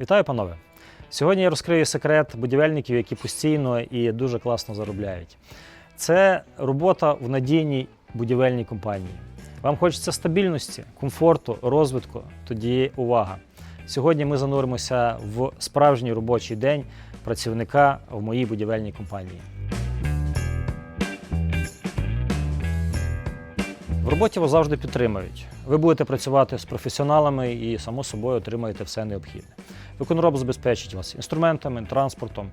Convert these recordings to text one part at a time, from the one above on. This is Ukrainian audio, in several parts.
Вітаю, панове! Сьогодні я розкрию секрет будівельників, які постійно і дуже класно заробляють. Це робота в надійній будівельній компанії. Вам хочеться стабільності, комфорту, розвитку. Тоді увага! Сьогодні ми зануримося в справжній робочий день працівника в моїй будівельній компанії. Роботі вас завжди підтримують. Ви будете працювати з професіоналами і, само собою, отримаєте все необхідне. Виконроб забезпечить вас інструментами, транспортом.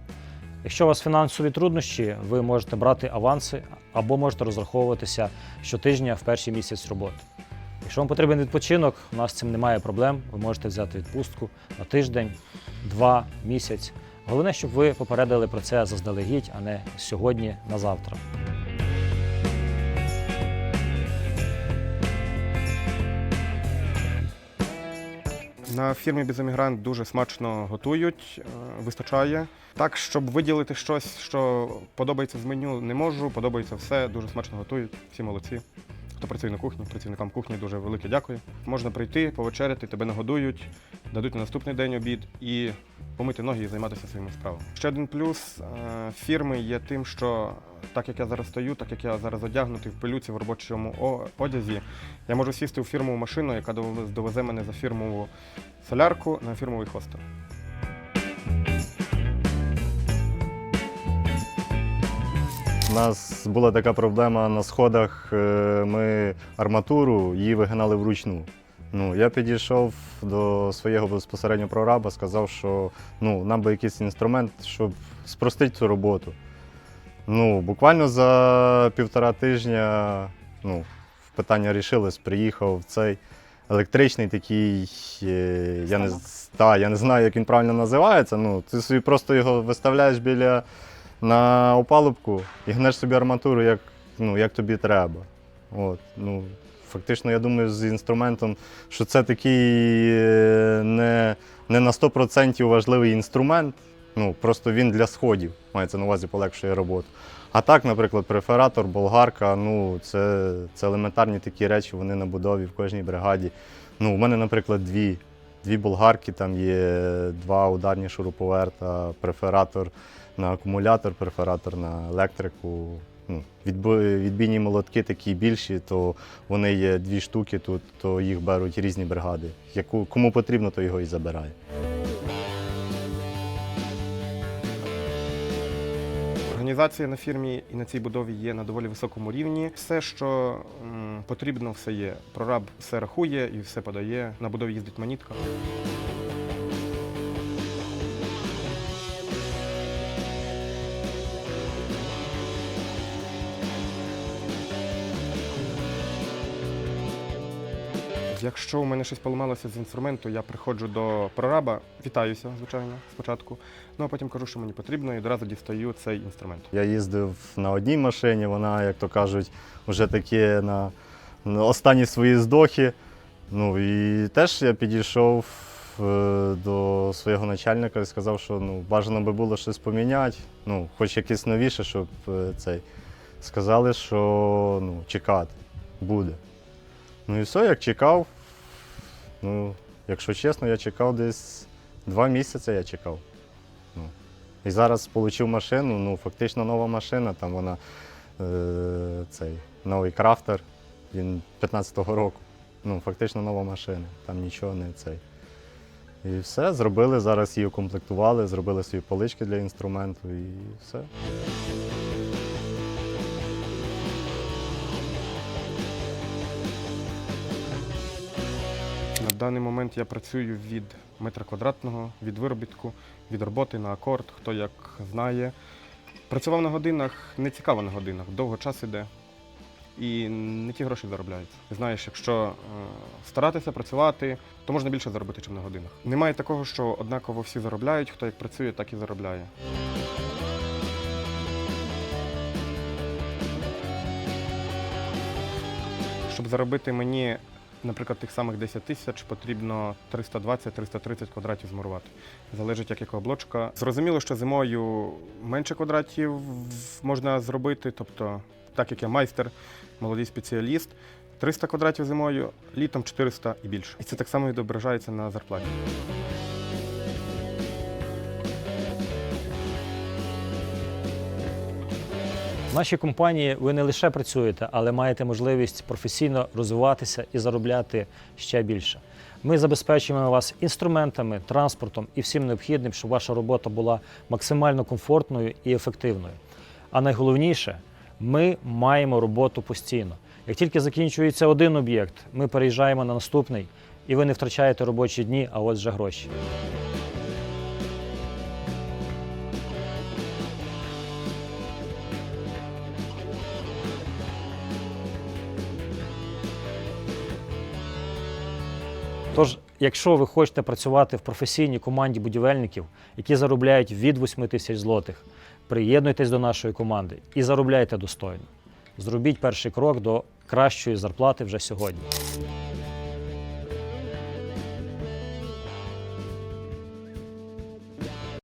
Якщо у вас фінансові труднощі, ви можете брати аванси або можете розраховуватися щотижня в перший місяць роботи. Якщо вам потрібен відпочинок, у нас з цим немає проблем. Ви можете взяти відпустку на тиждень, два, місяць. Головне, щоб ви попередили про це заздалегідь, а не сьогодні на завтра. На фірмі Біземігрант дуже смачно готують, е, вистачає. Так, щоб виділити щось, що подобається з меню, не можу. Подобається все, дуже смачно готують. Всі молодці. Хто працює на кухні, працівникам кухні дуже велике дякую. Можна прийти, повечеряти, тебе нагодують, дадуть на наступний день обід і помити ноги і займатися своїми справами. Ще один плюс е, фірми є тим, що так як я зараз стою, так як я зараз одягнутий в пилюці в робочому одязі, я можу сісти у фірмову машину, яка довезе- довезе мене за фірмову солярку на фірмовий хостел. У нас була така проблема на сходах. е, Ми арматуру її вигинали вручну. Ну, я підійшов до свого безпосередньо прораба, сказав, що ну, нам би якийсь інструмент, щоб спростити цю роботу. Ну, буквально за півтора тижня ну, питання рішилось, приїхав цей електричний такий, е, я не, та, я не знаю, як він правильно називається. Ну, ти собі просто його виставляєш біля на опалубку і гнеш собі арматуру, як, ну, як тобі треба. От, ну, фактично, я думаю, з інструментом, що це такий е, не, не на 100% важливий інструмент. Ну, просто він для сходів, мається на увазі полегшує роботу. А так, наприклад, префератор, болгарка, ну, це, це елементарні такі речі, вони на будові в кожній бригаді. Ну, у мене, наприклад, дві. Дві болгарки, там є два ударні шуруповерта, префератор на акумулятор, перфоратор на електрику. Ну, відбійні молотки такі більші, то вони є дві штуки тут, то їх беруть різні бригади. Яку, кому потрібно, то його і забирає. Організація на фірмі і на цій будові є на доволі високому рівні. Все, що потрібно, все є. Прораб все рахує і все подає. На будові їздить манітка. Якщо у мене щось поламалося з інструменту, я приходжу до прораба, вітаюся, звичайно, спочатку. Ну а потім кажу, що мені потрібно, і одразу дістаю цей інструмент. Я їздив на одній машині, вона, як то кажуть, вже таке на, останні свої здохи. Ну і теж я підійшов е, до свого начальника і сказав, що ну, бажано би було щось поміняти, ну, хоч якесь новіше, щоб е, цей. Сказали, що ну, чекати буде. Ну і все, як чекав. Ну, якщо чесно, я чекав десь два місяці я чекав. Ну, і зараз отримав машину, ну фактично нова машина, там вона е, цей новий крафтер, він 15-го року. Ну, фактично нова машина, там нічого не цей. І все, зробили, зараз її укомплектували, зробили свої полички для інструменту і все. Даний момент я працюю від метра квадратного, від виробітку, від роботи на акорд, хто як знає. Працював на годинах, не цікаво на годинах, довго час іде. І не ті гроші заробляються. Знаєш, якщо е, старатися працювати, то можна більше заробити, ніж на годинах. Немає такого, що однаково всі заробляють, хто як працює, так і заробляє. Щоб заробити мені, наприклад, тих самих 10 тисяч, потрібно 320-330 квадратів змурувати. Залежить, як яка блочка. Зрозуміло, що зимою менше квадратів можна зробити, тобто, так як я майстер, молодий спеціаліст, 300 квадратів зимою, літом 400 і більше. І це так само відображається на зарплаті. В нашій компанії ви не лише працюєте, але маєте можливість професійно розвиватися і заробляти ще більше. Ми забезпечуємо вас інструментами, транспортом і всім необхідним, щоб ваша робота була максимально комфортною і ефективною. А найголовніше, ми маємо роботу постійно. Як тільки закінчується один об'єкт, ми переїжджаємо на наступний, і ви не втрачаєте робочі дні, а от вже гроші. Тож, якщо ви хочете працювати в професійній команді будівельників, які заробляють від 8 тисяч злотих, приєднуйтесь до нашої команди і заробляйте достойно. Зробіть перший крок до кращої зарплати вже сьогодні.